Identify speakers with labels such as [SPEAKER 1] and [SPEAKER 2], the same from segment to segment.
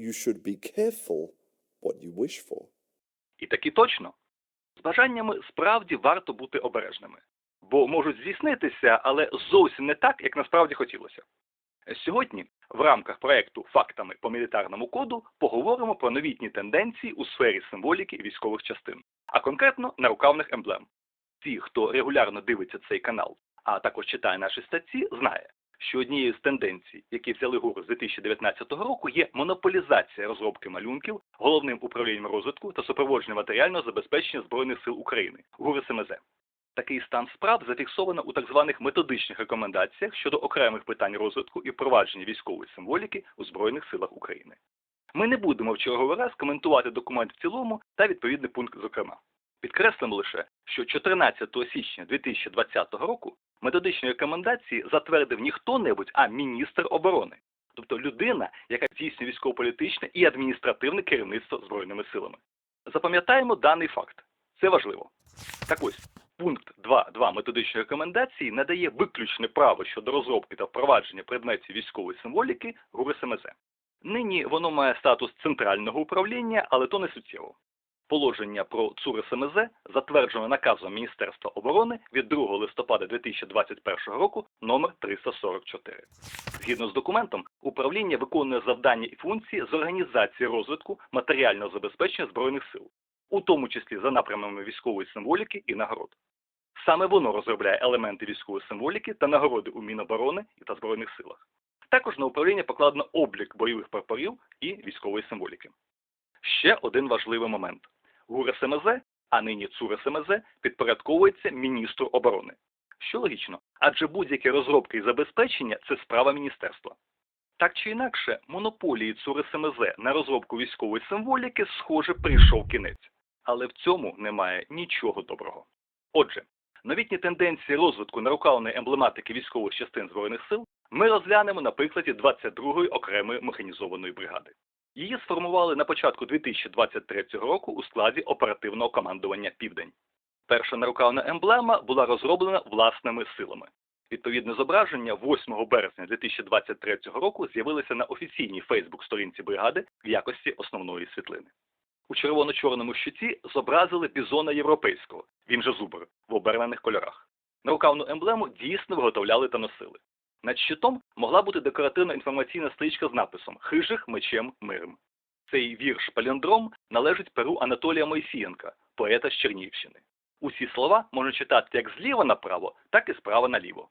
[SPEAKER 1] you should be careful what you wish for.
[SPEAKER 2] І таки точно. З бажаннями справді варто бути обережними, бо можуть здійснитися, але зовсім не так, як насправді хотілося. Сьогодні в рамках проекту Фактами по мілітарному коду поговоримо про новітні тенденції у сфері символіки військових частин, а конкретно нарукавних емблем. Ті, хто регулярно дивиться цей канал, а також читає наші статті, знає, що однією з тенденцій, які взяли гору з 2019 року, є монополізація розробки малюнків головним управлінням розвитку та супроводження матеріального забезпечення Збройних сил України ГУР СМЗ. Такий стан справ зафіксовано у так званих методичних рекомендаціях щодо окремих питань розвитку і впровадження військової символіки у Збройних силах України. Ми не будемо в черговий раз коментувати документ в цілому та відповідний пункт зокрема. Підкреслимо лише, що 14 січня 2020 року методичні рекомендації затвердив не хто-небудь, а міністр оборони, тобто людина, яка здійснює військово-політичне і адміністративне керівництво Збройними силами. Запам'ятаємо даний факт. Це важливо. Так ось, пункт 2.2 методичної рекомендації надає виключне право щодо розробки та впровадження предметів військової символіки ГУР СМЗ. Нині воно має статус центрального управління, але то не суттєво. Положення про ЦУР СМЗ затверджено наказом Міністерства оборони від 2 листопада 2021 року номер 344. Згідно з документом, управління виконує завдання і функції з організації розвитку матеріального забезпечення Збройних сил, у тому числі за напрямами військової символіки і нагород. Саме воно розробляє елементи військової символіки та нагороди у Міноборони та Збройних силах. Також на управління покладено облік бойових прапорів і військової символіки. Ще один важливий момент. ГУР СМЗ, а нині ЦУР СМЗ, підпорядковується міністру оборони. Що логічно, адже будь-які розробки і забезпечення це справа міністерства. Так чи інакше, монополії ЦУР СМЗ на розробку військової символіки, схоже, прийшов кінець. Але в цьому немає нічого доброго. Отже, новітні тенденції розвитку нарукавної емблематики військових частин Збройних сил ми розглянемо на прикладі 22-ї окремої механізованої бригади. Її сформували на початку 2023 року у складі оперативного командування Південь. Перша нарукавна емблема була розроблена власними силами. Відповідне зображення 8 березня 2023 року з'явилося на офіційній Фейсбук-сторінці бригади в якості основної світлини. У червоно-чорному щиті зобразили бізона європейського, він же зубр, в обернених кольорах. Нарукавну емблему дійсно виготовляли та носили. Над щитом могла бути декоративна інформаційна стрічка з написом Хижих мечем миром. Цей вірш паліндром належить перу Анатолія Мойсієнка, поета з Чернігівщини. Усі слова можна читати як зліва направо, так і справа наліво.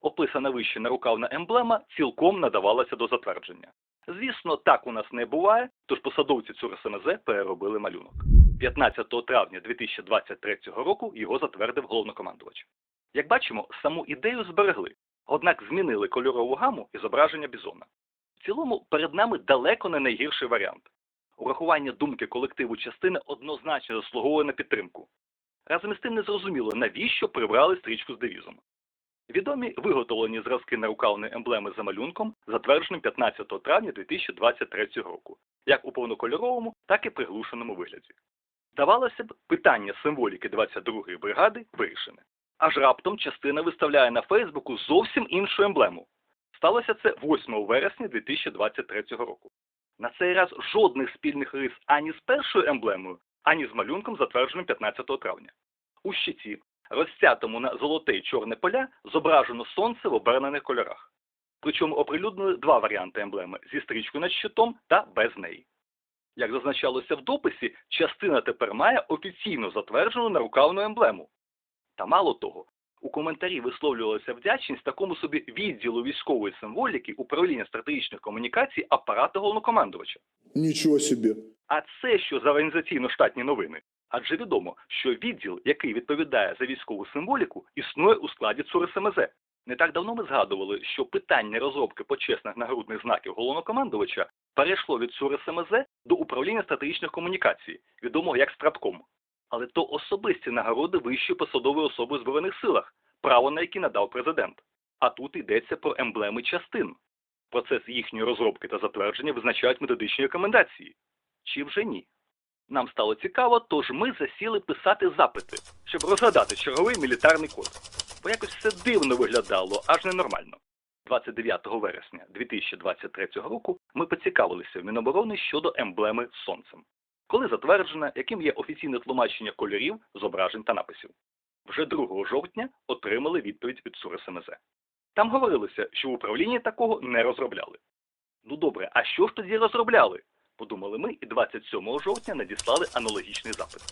[SPEAKER 2] Описана вище нарукавна емблема цілком надавалася до затвердження. Звісно, так у нас не буває, тож посадовці ЦУР СМЗ переробили малюнок. 15 травня 2023 року його затвердив головнокомандувач. Як бачимо, саму ідею зберегли, однак змінили кольорову гаму і зображення бізона. В цілому перед нами далеко не найгірший варіант. Урахування думки колективу частини однозначно заслуговує на підтримку. Разом із тим не зрозуміло, навіщо прибрали стрічку з девізом. Відомі виготовлені зразки нарукавної емблеми за малюнком, затвердженим 15 травня 2023 року, як у повнокольоровому, так і приглушеному вигляді. Здавалося б, питання символіки 22-ї бригади вирішене. Аж раптом частина виставляє на Фейсбуку зовсім іншу емблему. Сталося це 8 вересня 2023 року. На цей раз жодних спільних рис ані з першою емблемою, ані з малюнком, затвердженим 15 травня. У щиті, розцятому на золоте й чорне поля, зображено сонце в обернених кольорах. Причому оприлюднили два варіанти емблеми зі стрічкою над щитом та без неї. Як зазначалося в дописі, частина тепер має офіційно затверджену нарукавну емблему. Та мало того, у коментарі висловлювалася вдячність такому собі відділу військової символіки управління стратегічних комунікацій апарату головнокомандувача.
[SPEAKER 1] Ничего себе.
[SPEAKER 2] А це що за організаційно-штатні новини? Адже відомо, що відділ, який відповідає за військову символіку, існує у складі ЦУР СМЗ. Не так давно ми згадували, що питання розробки почесних нагрудних знаків головнокомандувача перейшло від ЦУР СМЗ до управління стратегічних комунікацій, відомого як Стратком. Але то особисті нагороди вищої посадової особи в Збройних силах, право на які надав президент. А тут йдеться про емблеми частин. Процес їхньої розробки та затвердження визначають методичні рекомендації. Чи вже ні? Нам стало цікаво, тож ми засіли писати запити, щоб розгадати черговий мілітарний код. Бо якось все дивно виглядало, аж ненормально. 29 вересня 2023 року ми поцікавилися в Міноборони щодо емблеми сонцем, коли затверджена, яким є офіційне тлумачення кольорів, зображень та написів. Вже 2 жовтня отримали відповідь від СМЗ. Там говорилося, що в управлінні такого не розробляли. Ну добре, а що ж тоді розробляли? Подумали ми і 27 жовтня надіслали аналогічний запит.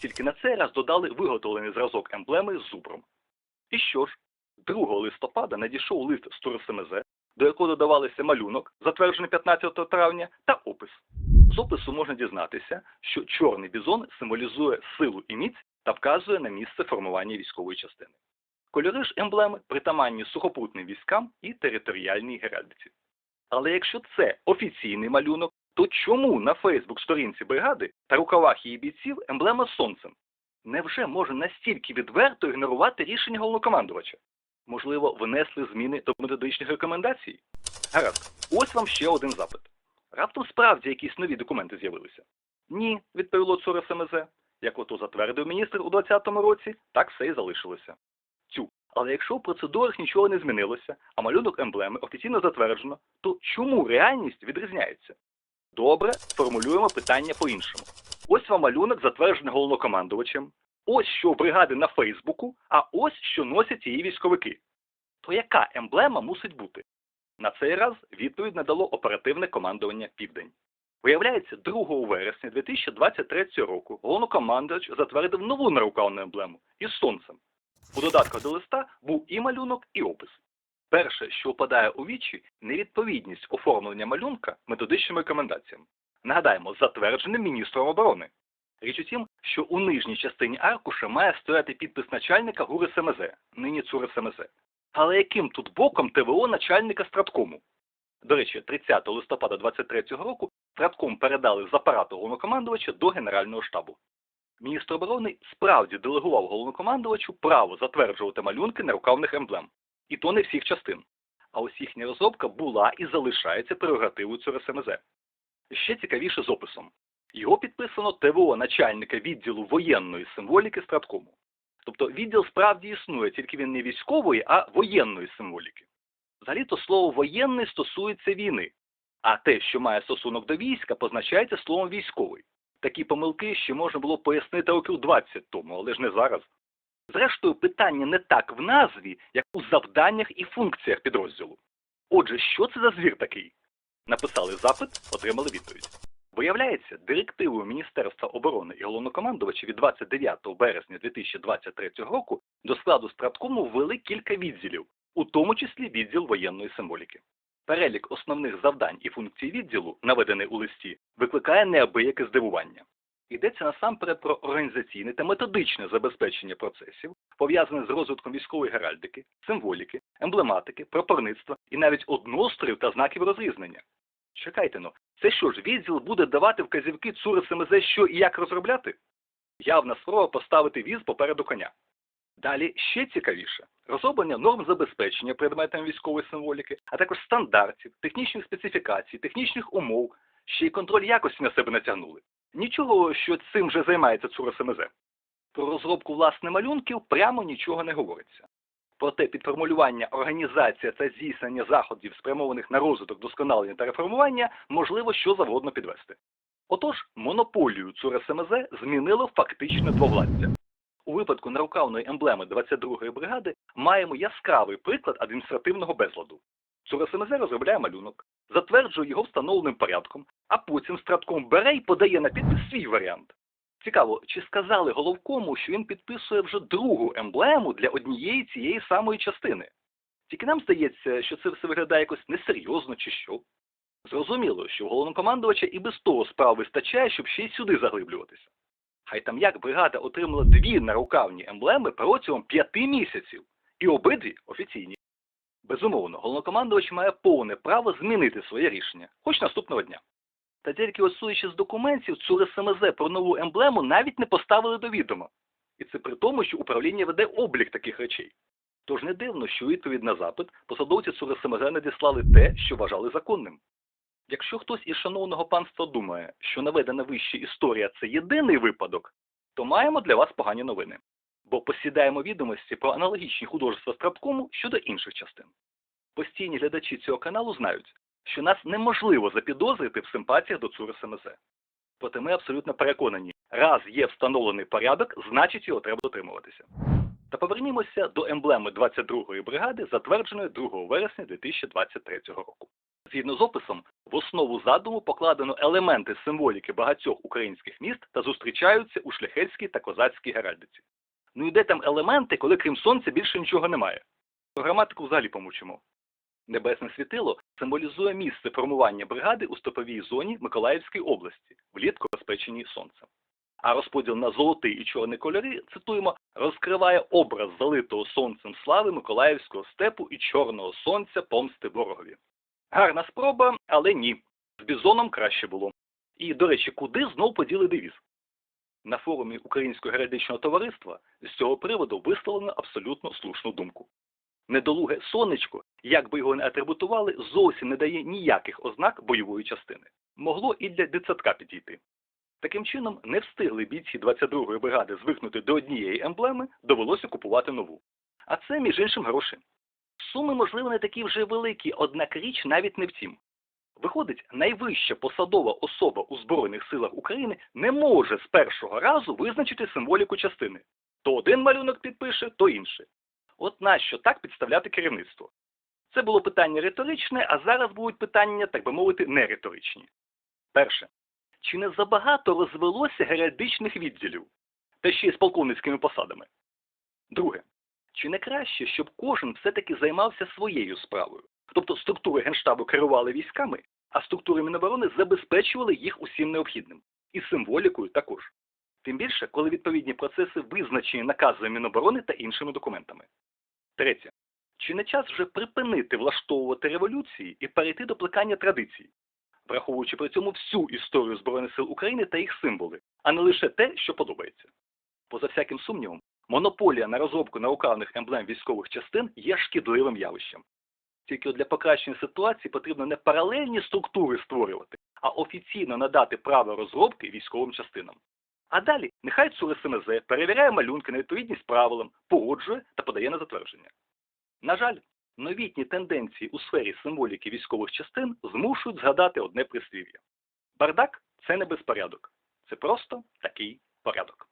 [SPEAKER 2] Тільки на цей раз додали виготовлений зразок емблеми з зубром. І що ж, 2 листопада надійшов лист з ТУРСМЗ, до якого додавалися малюнок, затверджений 15 травня, та опис. З опису можна дізнатися, що чорний бізон символізує силу і міць та вказує на місце формування військової частини. Кольори ж емблеми притаманні сухопутним військам і територіальній геральдиці. Але якщо це офіційний малюнок, то чому на Фейсбук-сторінці бригади та рукавах її бійців емблема з сонцем? Невже може настільки відверто ігнорувати рішення головнокомандувача? Можливо, внесли зміни до методичних рекомендацій? Гаразд, ось вам ще один запит. Раптом справді якісь нові документи з'явилися? Ні, відповіло ЦУР СМЗ. Як ото затвердив міністр у 2020 році, так все і залишилося. Цю. Але якщо в процедурах нічого не змінилося, а малюнок емблеми офіційно затверджено, то чому реальність відрізняється? Добре, формулюємо питання по-іншому. Ось вам малюнок, затверджений головнокомандувачем. Ось що бригади на Фейсбуку, а ось що носять її військовики. То яка емблема мусить бути? На цей раз відповідь надало оперативне командування Південь. Виявляється, 2 вересня 2023 року головнокомандувач затвердив нову нарукавну емблему із сонцем. У додатках до листа був і малюнок, і опис. Перше, що впадає у вічі, невідповідність оформлення малюнка методичним рекомендаціям. Нагадаємо, затвердженим міністром оборони. Річ у тім, що у нижній частині аркуша має стояти підпис начальника ГУР СМЗ, нині ЦУР СМЗ. Але яким тут боком ТВО начальника Страткому? До речі, 30 листопада 2023 року Стратком передали з апарату головнокомандувача до Генерального штабу. Міністр оборони справді делегував головнокомандувачу право затверджувати малюнки нерукавних емблем. І то не всіх частин. А ось їхня розробка була і залишається прерогативою ЦУР СМЗ. Ще цікавіше з описом. Його підписано ТВО начальника відділу воєнної символіки Страткому. Тобто відділ справді існує, тільки він не військової, а воєнної символіки. Взагалі-то слово воєнний стосується війни, а те, що має стосунок до війська, позначається словом військовий. Такі помилки ще можна було пояснити років 20 тому, але ж не зараз. Зрештою, питання не так в назві, як у завданнях і функціях підрозділу. Отже, що це за звір такий? Написали запит, отримали відповідь. Виявляється, директивою Міністерства оборони і головнокомандувача від 29 березня 2023 року до складу страткому ввели кілька відділів, у тому числі відділ воєнної символіки. Перелік основних завдань і функцій відділу, наведений у листі, викликає неабияке здивування. Йдеться насамперед про організаційне та методичне забезпечення процесів, пов'язаних з розвитком військової геральдики, символіки, емблематики, прапорництва і навіть одностроїв та знаків розрізнення. Чекайте ну, це що ж, відділ буде давати вказівки ЦУР СМЗ, що і як розробляти? Явна спроба поставити віз попереду коня. Далі ще цікавіше розроблення норм забезпечення предметами військової символіки, а також стандартів, технічних специфікацій, технічних умов, ще й контроль якості на себе натягнули. Нічого, що цим вже займається ЦУР СМЗ. Про розробку власне малюнків прямо нічого не говориться. Проте під формулювання організація та здійснення заходів, спрямованих на розвиток, досконалення та реформування, можливо що завгодно підвести. Отож, монополію ЦУР СМЗ змінило фактичне двовладдя. У випадку нарукавної емблеми 22-ї бригади маємо яскравий приклад адміністративного безладу. ЦУР СМЗ розробляє малюнок, затверджує його встановленим порядком, а потім стратком бере і подає на підпис свій варіант. Цікаво, чи сказали головкому, що він підписує вже другу емблему для однієї цієї самої частини? Тільки нам здається, що це все виглядає якось несерйозно чи що. Зрозуміло, що у головнокомандувача і без того справ вистачає, щоб ще й сюди заглиблюватися. Хай там як бригада отримала дві нарукавні емблеми протягом п'яти місяців, і обидві офіційні. Безумовно, головнокомандувач має повне право змінити своє рішення, хоч наступного дня. Та тільки осуючи з документів, ЦУР СМЗ про нову емблему навіть не поставили до відома. І це при тому, що управління веде облік таких речей. Тож не дивно, що відповідь на запит посадовці СМЗ надіслали те, що вважали законним. Якщо хтось із шановного панства думає, що наведена вище історія це єдиний випадок, то маємо для вас погані новини. Бо посідаємо відомості про аналогічні художества Страткому щодо інших частин. Постійні глядачі цього каналу знають, що нас неможливо запідозрити в симпатіях до ЦУР СМЗ. Проте ми абсолютно переконані, раз є встановлений порядок, значить його треба дотримуватися. Та повернімося до емблеми 22-ї бригади, затвердженої 2 вересня 2023 року. Згідно з описом, в основу задуму покладено елементи символіки багатьох українських міст та зустрічаються у шляхетській та козацькій геральдиці. Ну і де там елементи, коли крім сонця більше нічого немає? Про граматику взагалі помучимо. Небесне світило символізує місце формування бригади у стоповій зоні Миколаївської області, влітку розпеченій сонцем. А розподіл на золотий і чорний кольори, цитуємо, розкриває образ залитого сонцем слави Миколаївського степу і чорного сонця помсти ворогові. Гарна спроба, але ні. З бізоном краще було. І, до речі, куди знов поділи девіз? На форумі Українського героїчного товариства з цього приводу висловлено абсолютно слушну думку. Недолуге сонечко, як би його не атрибутували, зовсім не дає ніяких ознак бойової частини. Могло і для дитсадка підійти. Таким чином, не встигли бійці 22-ї бригади звикнути до однієї емблеми, довелося купувати нову. А це, між іншим, гроші. Суми, можливо, не такі вже великі, однак річ навіть не в тім. Виходить, найвища посадова особа у Збройних силах України не може з першого разу визначити символіку частини. То один малюнок підпише, то інший. От нащо так підставляти керівництво? Це було питання риторичне, а зараз будуть питання, так би мовити, не риторичні. Перше. Чи не забагато розвелося геральдичних відділів, та ще й з полковницькими посадами? Друге. Чи не краще, щоб кожен все-таки займався своєю справою? Тобто структури Генштабу керували військами, а структури Міноборони забезпечували їх усім необхідним. І символікою також. Тим більше, коли відповідні процеси визначені наказами Міноборони та іншими документами. Третє. Чи не час вже припинити влаштовувати революції і перейти до плекання традицій, враховуючи при цьому всю історію Збройних сил України та їх символи, а не лише те, що подобається? Поза всяким сумнівом, монополія на розробку наукавних емблем військових частин є шкідливим явищем. Тільки для покращення ситуації потрібно не паралельні структури створювати, а офіційно надати право розробки військовим частинам. А далі нехай ЦУР СМЗ перевіряє малюнки на відповідність правилам, погоджує та подає на затвердження. На жаль, новітні тенденції у сфері символіки військових частин змушують згадати одне прислів'я. Бардак це не безпорядок, це просто такий порядок.